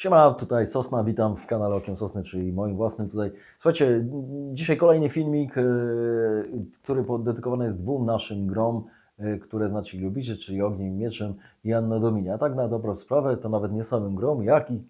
Siema, tutaj Sosna, witam w kanale Okiem Sosny, czyli moim własnym tutaj. Słuchajcie, dzisiaj kolejny filmik, yy, który dedykowany jest dwóm naszym grom, yy, które znacie lubicie, czyli Ogniem Mieczem i Anno Domini. A tak na dobrą sprawę, to nawet nie samym grom, jak i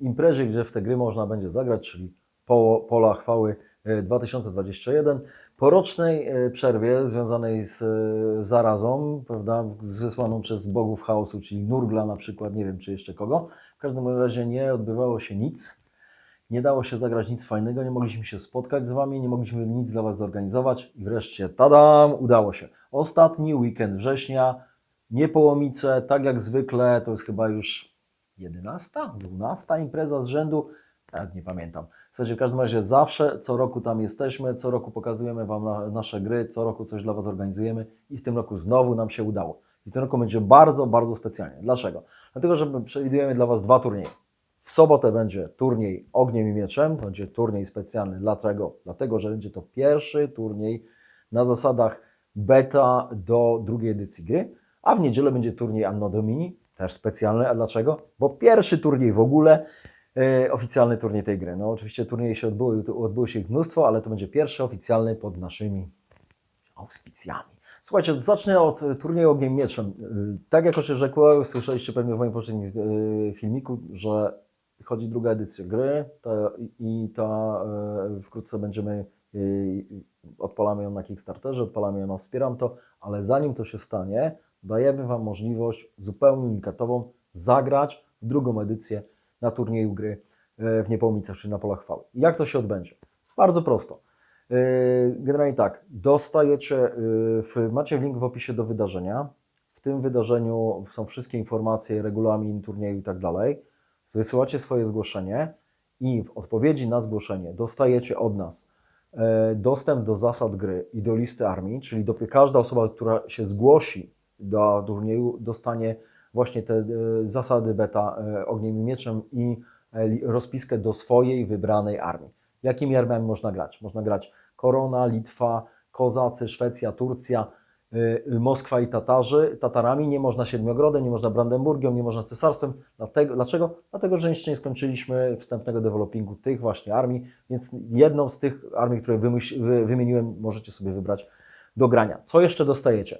imprezie, gdzie w te gry można będzie zagrać, czyli po, Pola Chwały 2021. Po rocznej yy, przerwie związanej z yy, zarazą, prawda, wysłaną przez bogów chaosu, czyli Nurgla na przykład, nie wiem czy jeszcze kogo, w każdym razie nie odbywało się nic. Nie dało się zagrać nic fajnego, nie mogliśmy się spotkać z Wami, nie mogliśmy nic dla Was zorganizować i wreszcie, tadam, udało się. Ostatni weekend września, Niepołomice, tak jak zwykle, to jest chyba już 11, 12 impreza z rzędu, tak nie pamiętam. Słuchajcie, w każdym razie zawsze, co roku tam jesteśmy, co roku pokazujemy Wam na, nasze gry, co roku coś dla Was organizujemy i w tym roku znowu nam się udało. I w tym roku będzie bardzo, bardzo specjalnie. Dlaczego? Dlatego, że przewidujemy dla Was dwa turnieje. W sobotę będzie turniej Ogniem i Mieczem, będzie turniej specjalny. Dlaczego? Dlatego, że będzie to pierwszy turniej na zasadach beta do drugiej edycji gry, a w niedzielę będzie turniej Anno Domini, też specjalny. A dlaczego? Bo pierwszy turniej w ogóle, oficjalny turniej tej gry. No oczywiście turnieje się odbyły, odbyło się ich mnóstwo, ale to będzie pierwszy oficjalny pod naszymi auspicjami. Słuchajcie, zacznę od e, turnieju Ogniem Mieczem. Y, Tak jak już rzekłem, słyszeliście pewnie w moim poprzednim filmiku, że chodzi druga edycja gry i ta wkrótce będziemy, odpalamy ją na Kickstarterze, odpalamy ją Wspieram to, ale zanim to się stanie, dajemy Wam możliwość zupełnie unikatową zagrać drugą edycję na turnieju gry y, w Niepołomicach, czyli na Polach Chwały. Jak to się odbędzie? Bardzo prosto. Yy, Generalnie tak, dostajecie, w, macie link w opisie do wydarzenia. W tym wydarzeniu są wszystkie informacje, regulamin turnieju i tak dalej. Wysyłacie swoje zgłoszenie i w odpowiedzi na zgłoszenie dostajecie od nas dostęp do zasad gry i do listy armii, czyli każda osoba, która się zgłosi do turnieju, dostanie właśnie te yy, zasady beta yy, ogniem i mieczem i li- rozpiskę do swojej wybranej armii. Jakimi armiami można grać? Można grać Korona, Litwa, Kozacy, Szwecja, Turcja, Moskwa i Tatarzy. Tatarami nie można Siedmiogrodem, nie można Brandenburgią, nie można Cesarstwem. Dlatego, dlaczego? Dlatego, że jeszcze nie skończyliśmy wstępnego developingu tych właśnie armii, więc jedną z tych armii, które wymieniłem, możecie sobie wybrać do grania. Co jeszcze dostajecie?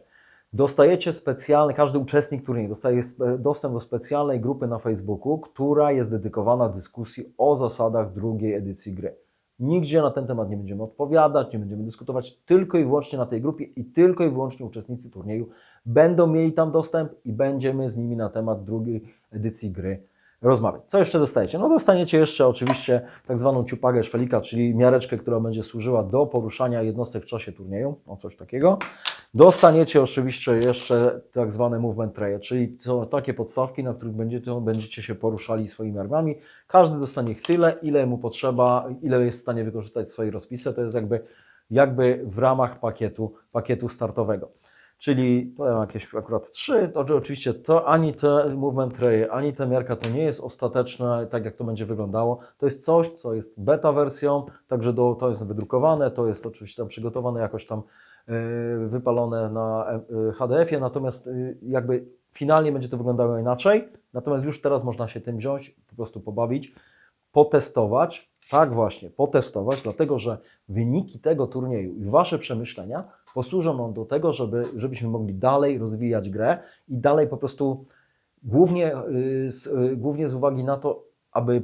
Dostajecie specjalny, każdy uczestnik turnieju dostaje dostęp do specjalnej grupy na Facebooku, która jest dedykowana dyskusji o zasadach drugiej edycji gry. Nigdzie na ten temat nie będziemy odpowiadać, nie będziemy dyskutować, tylko i wyłącznie na tej grupie i tylko i wyłącznie uczestnicy turnieju będą mieli tam dostęp i będziemy z nimi na temat drugiej edycji gry rozmawiać. Co jeszcze dostajecie? No dostaniecie jeszcze oczywiście tak zwaną ciupagę szwelika, czyli miareczkę, która będzie służyła do poruszania jednostek w czasie turnieju, o coś takiego. Dostaniecie oczywiście jeszcze tak zwane movement traye, czyli to takie podstawki, na których będziecie, będziecie się poruszali swoimi armiami. Każdy dostanie tyle, ile mu potrzeba, ile jest w stanie wykorzystać w swojej rozpisce. To jest jakby, jakby w ramach pakietu, pakietu startowego. Czyli to mam jakieś akurat trzy, to oczywiście to ani te movement tray, ani ta miarka to nie jest ostateczne, tak jak to będzie wyglądało. To jest coś, co jest beta wersją, także do, to jest wydrukowane, to jest oczywiście tam przygotowane jakoś tam wypalone na yy, HDF-ie, natomiast yy, jakby finalnie będzie to wyglądało inaczej, natomiast już teraz można się tym wziąć, po prostu pobawić, potestować, tak właśnie, potestować, dlatego że wyniki tego turnieju i Wasze przemyślenia posłużą nam do tego, żeby, żebyśmy mogli dalej rozwijać grę i dalej po prostu głównie, głównie z uwagi na to, aby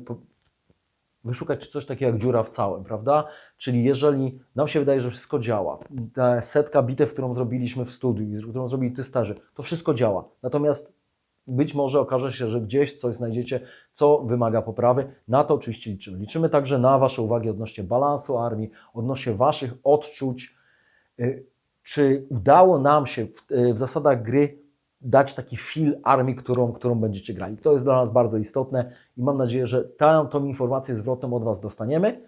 wyszukać coś takiego jak dziura w całym, prawda? Czyli jeżeli nam się wydaje, że wszystko działa, ta setka bitew, którą zrobiliśmy w studiu, którą zrobili testarzy, to wszystko działa. Natomiast być może okaże się, że gdzieś coś znajdziecie, co wymaga poprawy. Na to oczywiście liczymy. Liczymy także na Wasze uwagi odnośnie balansu armii, odnośnie Waszych odczuć, y, czy udało nam się w, y, w zasadach gry dać taki feel armii, którą, którą będziecie grali. To jest dla nas bardzo istotne i mam nadzieję, że tą, tą informację zwrotną od Was dostaniemy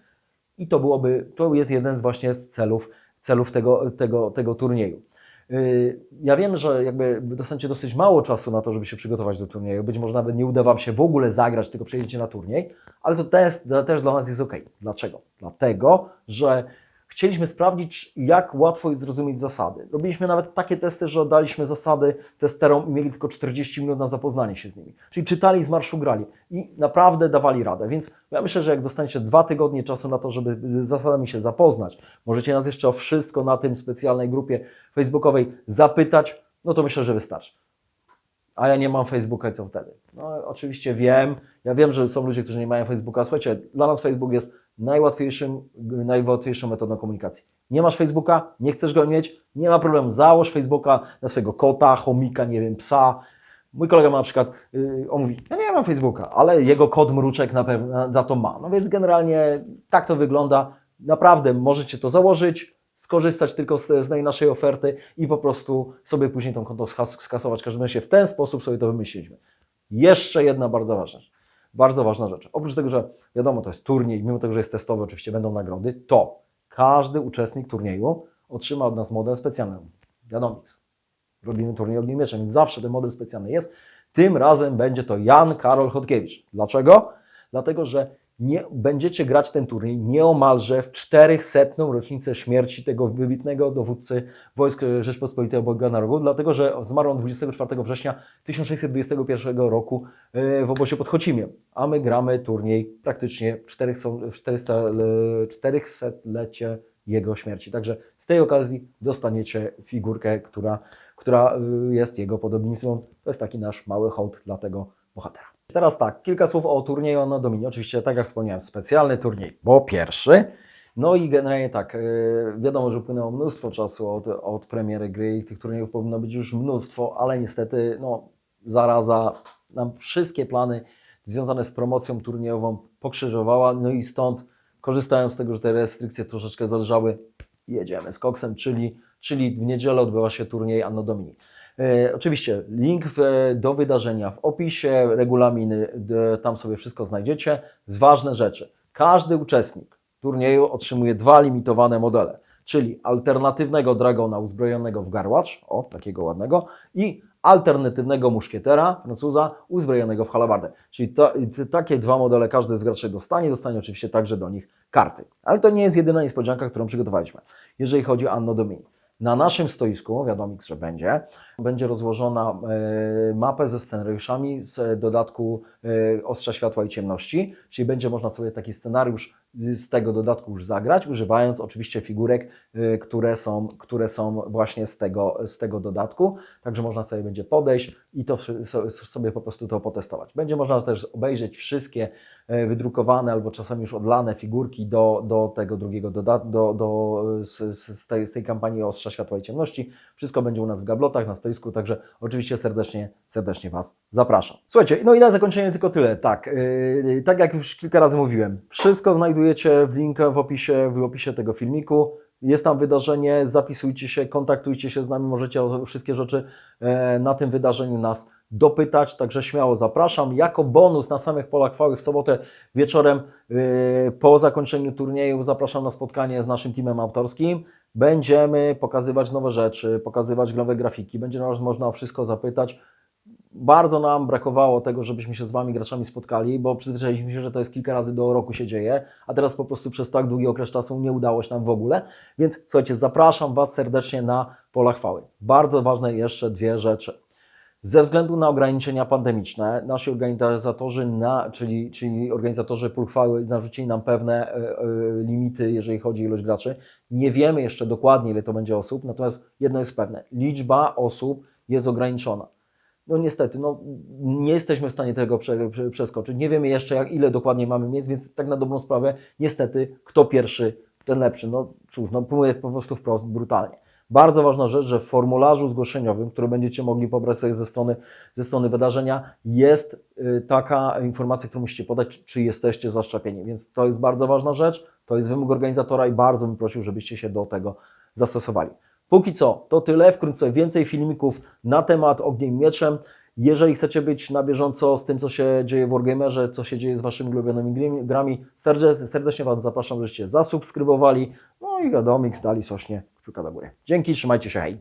i to byłoby, to jest jeden z właśnie z celów, celów tego, tego, tego turnieju. Yy, Ja wiem, że jakby dostaniecie dosyć mało czasu na to, żeby się przygotować do turnieju. Być może nawet nie uda Wam się w ogóle zagrać, tylko przyjedziecie na turniej, ale to też, też dla nas jest ok. Dlaczego? Dlatego, że chcieliśmy sprawdzić, jak łatwo jest zrozumieć zasady. Robiliśmy nawet takie testy, że oddaliśmy zasady testerom i mieli tylko 40 minut na zapoznanie się z nimi. Czyli czytali z marszu grali i naprawdę dawali radę. Więc ja myślę, że jak dostaniecie dwa tygodnie czasu na to, żeby z zasadami się zapoznać, możecie nas jeszcze o wszystko na tym specjalnej grupie facebookowej zapytać, no to myślę, że wystarczy a ja nie mam Facebooka i co wtedy? No oczywiście wiem, ja wiem, że są ludzie, którzy nie mają Facebooka. Słuchajcie, dla nas Facebook jest najłatwiejszym, najłatwiejszą metodą komunikacji. Nie masz Facebooka, nie chcesz go mieć, nie ma problemu. Założ Facebooka na swojego kota, chomika, nie wiem, psa. Mój kolega ma na przykład, yy, on mówi, ja nie mam Facebooka, ale jego kot mruczek na pewno za to ma. No więc generalnie tak to wygląda. Naprawdę możecie to założyć, skorzystać tylko z, z naszej oferty i po prostu sobie później tą konto skasować. W każdym razie w ten sposób sobie to wymyśliliśmy. Jeszcze jedna bardzo ważna rzecz. Bardzo ważna rzecz. Oprócz tego, że wiadomo, to jest turniej, mimo tego, że jest testowy, oczywiście będą nagrody, to każdy uczestnik turnieju otrzyma od nas model specjalny. Wiadomix. Robimy turniej ogniem mieczem, więc zawsze ten model specjalny jest. Tym razem będzie to Jan Karol Chodkiewicz. Dlaczego? Dlatego, że nie będziecie grać ten turniej nieomalże w 400. rocznicę śmierci tego wybitnego dowódcy wojsk Rzeczpospolitej Obojga Narodu, dlatego że zmarł on 24 września 1621 roku e, w obozie pod Chocimiem, a my gramy turniej praktycznie w 400 w 400-lecie jego śmierci. Także z tej okazji dostaniecie figurkę, która, która y, jest jego podobieństwem. To jest taki nasz mały hołd dla tego bohatera. Teraz tak, kilka słów o turnieju Anno Domini. Oczywiście, tak jak wspomniałem, specjalny turniej, bo pierwszy. No i generalnie tak, yy, wiadomo, że upłynęło mnóstwo czasu od, od premiery gry i tych turniejów powinno być już mnóstwo, ale niestety, no, zaraza nam wszystkie plany związane z promocją turniejową pokrzyżowała, no i stąd, korzystając z tego, że te restrykcje troszeczkę zależały, jedziemy z koksem, czyli, czyli w niedzielę odbywa się turniej Anno Domini. E, oczywiście link do wydarzenia w opisie, regulaminy, tam sobie wszystko znajdziecie. Ważne rzeczy. Każdy uczestnik turnieju otrzymuje dwa limitowane modele, czyli alternatywnego dragona uzbrojonego w garłacz, o takiego ładnego, i alternatywnego muszkietera Francuza uzbrojonego w halabardę. Czyli to, takie dwa modele każdy z graczy dostanie, dostanie oczywiście także do nich karty. Ale to nie jest jedyna niespodzianka, którą przygotowaliśmy, jeżeli chodzi o Anno Domini. Na naszym stoisku, wiadomo, że będzie, będzie rozłożona e, mapę ze scenariuszami z dodatku e, Ostrza Światła i Ciemności, czyli będzie można sobie taki scenariusz z tego dodatku już zagrać, używając oczywiście figurek, e, które są, które są właśnie z tego, z tego dodatku, także można sobie będzie podejść i to sobie po prostu to potestować. Będzie można też obejrzeć wszystkie wydrukowane albo czasami już odlane figurki do, do tego drugiego dodatku, do, do, z, z, z, tej, z tej kampanii Ostrza Światła i Ciemności. Wszystko będzie u nas w gablotach, na stoisku, także oczywiście serdecznie, serdecznie Was zapraszam. Słuchajcie, no i na zakończenie tylko tyle. Tak, yy, tak jak już kilka razy mówiłem, wszystko znajdujecie w linku w opisie, w opisie tego filmiku. Jest tam wydarzenie, zapisujcie się, kontaktujcie się z nami, możecie o wszystkie rzeczy e, na tym wydarzeniu nas dopytać, także śmiało zapraszam. Jako bonus na samych polach chwały w sobotę wieczorem yy, po zakończeniu turnieju zapraszam na spotkanie z naszym teamem autorskim. Będziemy pokazywać nowe rzeczy, pokazywać nowe grafiki, będzie nas można o wszystko zapytać. Bardzo nam brakowało tego, żebyśmy się z Wami graczami spotkali, bo przyzwyczailiśmy się, że to jest kilka razy do roku się dzieje, a teraz po prostu przez tak długi okres czasu nie udało się nam w ogóle. Więc słuchajcie, zapraszam Was serdecznie na pola chwały. Bardzo ważne jeszcze dwie rzeczy. Ze względu na ograniczenia pandemiczne, nasi organizatorzy, na, czyli, czyli organizatorzy pól chwały, narzucili nam pewne e, e, limity, jeżeli chodzi o ilość graczy. Nie wiemy jeszcze dokładnie, ile to będzie osób, natomiast jedno jest pewne: liczba osób jest ograniczona. No niestety, no, nie jesteśmy w stanie tego prze, prze, przeskoczyć. Nie wiemy jeszcze, jak, ile dokładnie mamy miejsc, więc tak na dobrą sprawę, niestety, kto pierwszy, ten lepszy. No cóż, no mówię po prostu wprost, brutalnie. Bardzo ważna rzecz, że w formularzu zgłoszeniowym, który będziecie mogli pobrać sobie ze strony, ze strony wydarzenia, jest y, taka informacja, którą musicie podać, czy jesteście zaszczepieni. Więc to jest bardzo ważna rzecz, to jest wymóg organizatora i bardzo bym prosił, żebyście się do tego zastosowali. Póki co, to tyle. Wkrótce więcej filmików na temat ogniem mieczem. Jeżeli chcecie być na bieżąco z tym, co się dzieje w Wargamerze, co się dzieje z Waszymi ulubionymi grami, serdecznie, Was zapraszam, żebyście zasubskrybowali. No i wiadomo, dali sośnie kciuka do góry. Dzięki, trzymajcie się, hej!